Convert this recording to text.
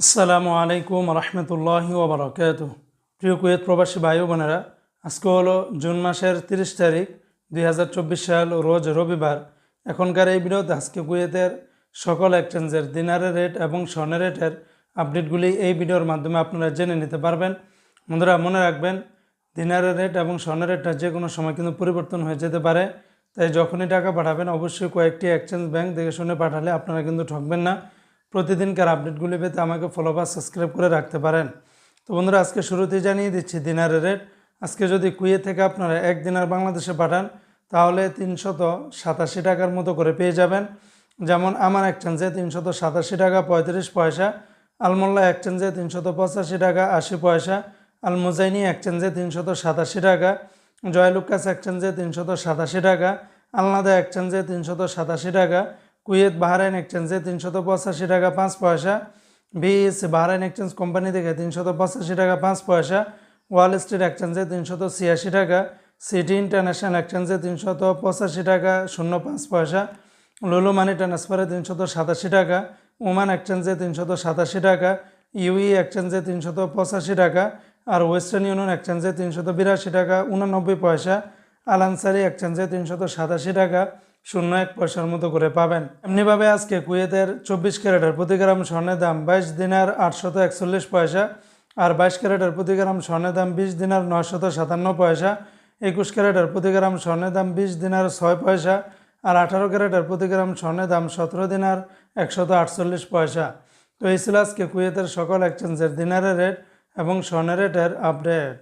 আসসালামু আলাইকুম রহমতুল্লাহি ওবরাকাত প্রিয় কুয়েত প্রবাসী ভাই বোনেরা, আজকে হলো জুন মাসের তিরিশ তারিখ, দুই হাজার চব্বিশ সাল, রোজ রবিবার। এখনকার এই ভিডিওতে আজকে কুয়েতের সকল এক্সচেঞ্জের দিনারের রেট এবং স্বর্ণের রেটের আপডেটগুলি এই ভিডিওর মাধ্যমে আপনারা জেনে নিতে পারবেন। বন্ধুরা, মনে রাখবেন দিনারের রেট এবং স্বর্ণের রেটটা যে কোনো সময় কিন্তু পরিবর্তন হয়ে যেতে পারে। তাই যখনই টাকা পাঠাবেন, অবশ্যই কয়েকটি এক্সচেঞ্জ ব্যাংক দেখে শুনে পাঠালে আপনারা কিন্তু ঠকবেন না। প্রতিদিনকার আপডেটগুলি পেতে আমাকে ফলো বা সাবস্ক্রাইব করে রাখতে পারেন। তো বন্ধুরা, আজকে শুরুতেই জানিয়ে দিচ্ছি দিনারের রেট। আজকে যদি কুয়ে থেকে আপনারা এক দিনার বাংলাদেশে পাঠান, তাহলে তিনশত সাতাশি টাকার মতো করে পেয়ে যাবেন। যেমন আমার এক্সচেঞ্জে তিনশত সাতাশি টাকা পঁয়ত্রিশ পয়সা, আলমোল্লা এক্সচেঞ্জে তিনশত পঁচাশি টাকা আশি পয়সা আল মুজাইনি এক্সচেঞ্জে তিনশত সাতাশি টাকা জয়লুকাস এক্সচেঞ্জে তিনশত সাতাশি টাকা, আলনাদা এক্সচেঞ্জে তিনশত সাতাশি টাকা কুয়েত বাহারাইন এক্সচেঞ্জে তিনশত পঁচাশি টাকা পাঁচ পয়সা। বিএস বাহারাইন এক্সচেঞ্জ কোম্পানি থেকে তিনশত পঁচাশি টাকা পাঁচ পয়সা। ওয়াল স্ট্রিট এক্সচেঞ্জে তিনশত ছিয়াশি টাকা। সিটি ইন্টারন্যাশনাল এক্সচেঞ্জে তিনশত পঁচাশি টাকা, শূন্য পাঁচ পয়সা। লুলু মানি ট্রান্সফারে তিনশত সাতাশি টাকা। ওমান এক্সচেঞ্জে তিনশত সাতাশি টাকা। ইউই এক্সচেঞ্জে তিনশত পঁচাশি টাকা। আর ওয়েস্টার্ন ইউনিয়ন এক্সচেঞ্জে তিনশত বিরাশি টাকা, উনানব্বই পয়সা। আলানসারি এক্সচেঞ্জে তিনশত সাতাশি টাকা। শূন্য এক পয়সার মতো করে পাবেন। এমনিভাবে আজকে কুয়েতের চব্বিশ ক্যারেটের প্রতি গ্রাম স্বর্ণের দাম বাইশ দিনার আটশত একচল্লিশ পয়সা, আর বাইশ ক্যারেটের প্রতি গ্রাম স্বর্ণের দাম বিশ দিনার নয়শত সাতান্ন পয়সা, একুশ ক্যারেটের প্রতি গ্রাম স্বর্ণের দাম বিশ দিনার ছয় পয়সা, আর আঠারো ক্যারেটের প্রতি গ্রাম স্বর্ণের দাম সতেরো দিনার একশত আটচল্লিশ পয়সা। তো এই ছিল আজকে কুয়েতের সকল এক্সচেঞ্জের দিনারের রেট এবং স্বর্ণের রেটের আপডেট